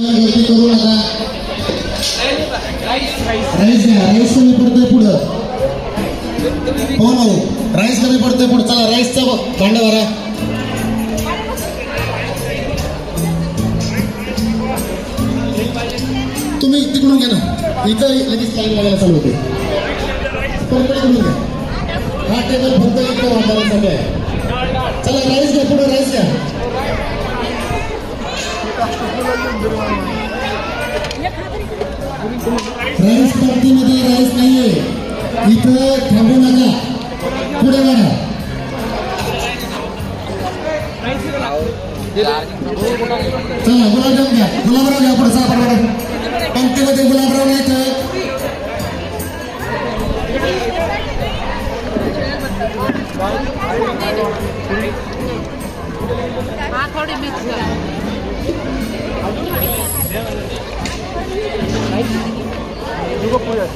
करू नका राईस घ्या राईस कमी पडतोय पुढं हो ना राईस कमी पडतोय पुढं चला राईसचा भांड भरा तुम्ही तिकडून घ्या ना इथं लगेच लाईन लागायला चालू होते घ्या हा टेबल फक्त इथं वापरण्यासाठी आहे राईस पार्टीमध्ये राईस नाहीये. इथं थांबू नका. पुढे वाढा. चला गुलाबराव घ्या. गुलाबराव घ्या पुढे चला पटपट पंक्तीमध्ये गुलाबराव नाही तर थोड़ी मिक्स कर